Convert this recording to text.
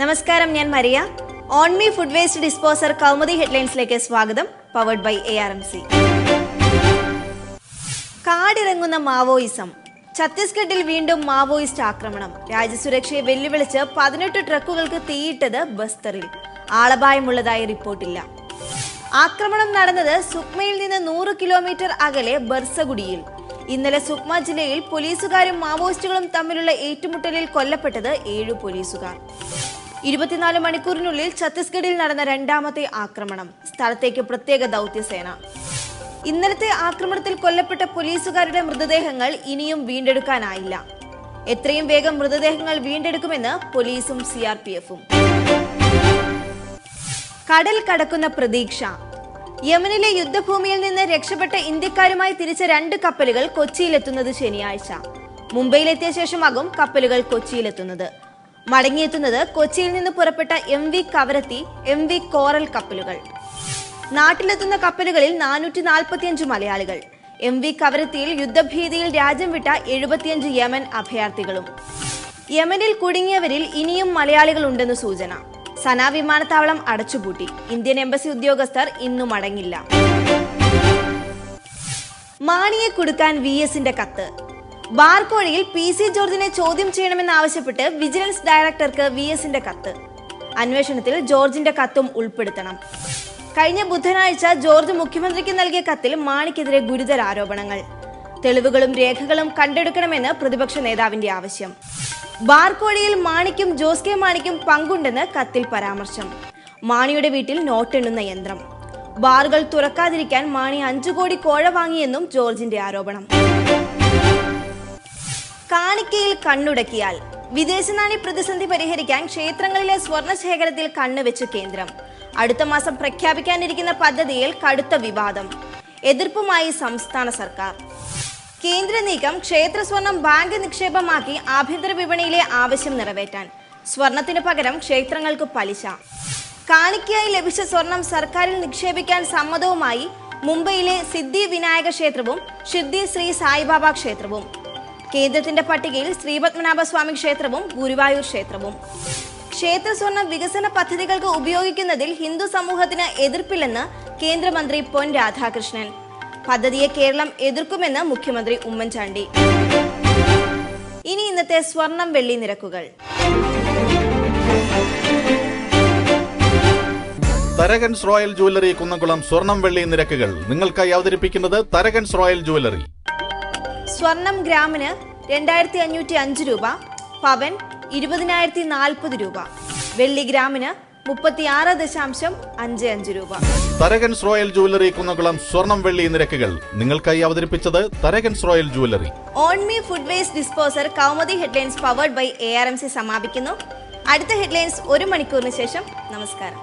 നമസ്കാരം ഞാൻ Maria. Me food waste disposer Kaumudi ഹെഡ്ലൈൻസിലേക്ക് സ്വാഗതം powered by A R M C കാടിറങ്ങുന്ന Maoism. ഛത്തീസ്ഗഡിൽ വീണ്ടും മാവോയിസ്റ്റ് ആക്രമണം. രാജ്യസുരക്ഷയെ വെല്ലുവിളിച്ച് പതിനെട്ട് ട്രക്കുകൾക്ക് തീയിട്ടത് ബസ്തറിൽ. ആളപായമുള്ളതായി റിപ്പോർട്ടില്ല. ആക്രമണം നടന്നത് സുക്മയിൽ നിന്ന് നൂറ് കിലോമീറ്റർ അകലെ ബർസഗുഡിയിൽ ഇന്നലെ സുക്മ ജില്ലയിൽ പോലീസുകാരും മാവോയിസ്റ്റുകളും തമ്മിലുള്ള ഏറ്റുമുട്ടലിൽ കൊല്ലപ്പെട്ടത് ഏഴു പോലീസുകാർ. ഇരുപത്തിനാല് മണിക്കൂറിനുള്ളിൽ ഛത്തീസ്ഗഡിൽ നടന്ന രണ്ടാമത്തെ ആക്രമണം. സ്ഥലത്തേക്ക് പ്രത്യേക ദൗത്യസേന. ഇന്നലത്തെ ആക്രമണത്തിൽ കൊല്ലപ്പെട്ട പോലീസുകാരുടെ മൃതദേഹങ്ങൾ ഇനിയും വീണ്ടെടുക്കാനായില്ല. എത്രയും വേഗം മൃതദേഹങ്ങൾ വീണ്ടെടുക്കുമെന്ന് പോലീസും സി ആർ പി എഫും കടൽ കടക്കുന്ന പ്രതീക്ഷ. യമനിലെ യുദ്ധഭൂമിയിൽ നിന്ന് രക്ഷപ്പെട്ട ഇന്ത്യക്കാരുമായി തിരിച്ച രണ്ട് കപ്പലുകൾ കൊച്ചിയിലെത്തുന്നത് ശനിയാഴ്ച. മുംബൈയിലെത്തിയ ശേഷമാകും കപ്പലുകൾ കൊച്ചിയിലെത്തുന്നത്. മടങ്ങിയെത്തുന്നത് കൊച്ചിയിൽ നിന്ന് പുറപ്പെട്ട M V Kavaratti M V coral കപ്പലുകൾ. നാട്ടിലെത്തുന്ന കപ്പലുകളിൽ നാനൂറ്റി നാൽപ്പത്തിയഞ്ച് മലയാളികൾ. എം വി കവരത്തിയിൽ യുദ്ധഭീതിയിൽ രാജ്യം വിട്ട എഴുപത്തിയഞ്ച് യമൻ അഭയാർത്ഥികളും. യമനിൽ കുടുങ്ങിയവരിൽ ഇനിയും മലയാളികൾ ഉണ്ടെന്ന് സൂചന. സന വിമാനത്താവളം അടച്ചുപൂട്ടി. ഇന്ത്യൻ എംബസി ഉദ്യോഗസ്ഥർ ഇന്നും അടങ്ങില്ല മാണിയെ കൊടുക്കാൻ വി എസിന്റെ കത്ത്. ബാർക്കോഴയിൽ പി സി ജോർജിനെ ചോദ്യം ചെയ്യണമെന്നാവശ്യപ്പെട്ട് വിജിലൻസ് ഡയറക്ടർക്ക് വി എസിന്റെ കത്ത്. അന്വേഷണത്തിൽ ജോർജിന്റെ കത്തും ഉൾപ്പെടുത്തണം. കഴിഞ്ഞ ബുധനാഴ്ച ജോർജ് മുഖ്യമന്ത്രിക്ക് നൽകിയ കത്തിൽ മാണിക്കെതിരെ ഗുരുതര ആരോപണങ്ങൾ. തെളിവുകളും രേഖകളും കണ്ടെടുക്കണമെന്ന് പ്രതിപക്ഷ നേതാവിന്റെ ആവശ്യം. ബാർക്കോഴയിൽ മാണിക്കും ജോസ് കെ മാണിക്കും പങ്കുണ്ടെന്ന് കത്തിൽ പരാമർശം. മാണിയുടെ വീട്ടിൽ നോട്ടെണ്ണുന്ന യന്ത്രം. ബാറുകൾ തുറക്കാതിരിക്കാൻ മാണി അഞ്ചു കോടി കോഴ വാങ്ങിയെന്നും ജോർജിന്റെ ആരോപണം. കാണിക്കയിൽ കണ്ണുടക്കിയാൽ വിദേശനാണി പ്രതിസന്ധി പരിഹരിക്കാൻ ക്ഷേത്രങ്ങളിലെ സ്വർണ ശേഖരത്തിൽ കണ്ണുവെച്ച് കേന്ദ്രം. അടുത്ത മാസം പ്രഖ്യാപിക്കാനിരിക്കുന്ന പദ്ധതിയിൽ കടുത്ത വിവാദം. എതിർപ്പുമായി സംസ്ഥാന സർക്കാർ. കേന്ദ്ര നീക്കം ക്ഷേത്ര സ്വർണം ബാങ്ക് നിക്ഷേപമാക്കി ആഭ്യന്തര വിപണിയിലെ ആവശ്യം നിറവേറ്റാൻ. സ്വർണത്തിനു പകരം ക്ഷേത്രങ്ങൾക്ക് പലിശ. കാണിക്കയായി ലഭിച്ച സ്വർണം സർക്കാരിൽ നിക്ഷേപിക്കാൻ സമ്മതവുമായി മുംബൈയിലെ സിദ്ധി വിനായക ക്ഷേത്രവും സിദ്ധി ശ്രീ സായിബാബ ക്ഷേത്രവും. കേന്ദ്രത്തിന്റെ പട്ടികയിൽ ശ്രീപത്മനാഭസ്വാമി ക്ഷേത്രവും ഗുരുവായൂർ ക്ഷേത്രവും. ക്ഷേത്ര സ്വർണ വികസന പദ്ധതികൾക്ക് ഉപയോഗിക്കുന്നതിൽ ഹിന്ദു സമൂഹത്തിന് എതിർപ്പില്ലെന്ന് കേന്ദ്രമന്ത്രി പൊൻ രാധാകൃഷ്ണൻ. പദ്ധതിയെ കേരളം എതിർക്കുമെന്ന് മുഖ്യമന്ത്രി ഉമ്മൻചാണ്ടി. ഇനി ഇന്നത്തെ സ്വർണം വെള്ളി നിരക്കുകൾ. തരകൻസ് റോയൽ ജുവല്ലറി കുന്നംകുളം സ്വർണം വെള്ളി നിരക്കുകൾ. നിങ്ങൾക്കായി അവതരിപ്പിക്കുന്നത് തരകൻസ് റോയൽ ജുവല്ലറി. സ്വർണം ഗ്രാമിന് രണ്ടായിരത്തി അഞ്ഞൂറ്റി അഞ്ച് രൂപ പവൻ ഇരുപതിനായിരത്തി നാൽപ്പത് രൂപ വെള്ളി ഗ്രാമിന് മുപ്പത്തിയാറ് ദശാംശം അഞ്ച് അഞ്ച് രൂപ. തരകൻസ് റോയൽ ജുവലറി കുന്നകുളം സ്വർണം വെള്ളി നിരക്കുകൾ നിങ്ങൾക്കായി അവതരിപ്പിച്ചത് Tharakans royal jewellery. On me food waste disposer Kaumudi headlines powered by A R M C സമാപിക്കുന്നു. അടുത്ത ഹെഡ്ലൈൻസ് ഒരു മണിക്കൂറിന് ശേഷം. നമസ്കാരം.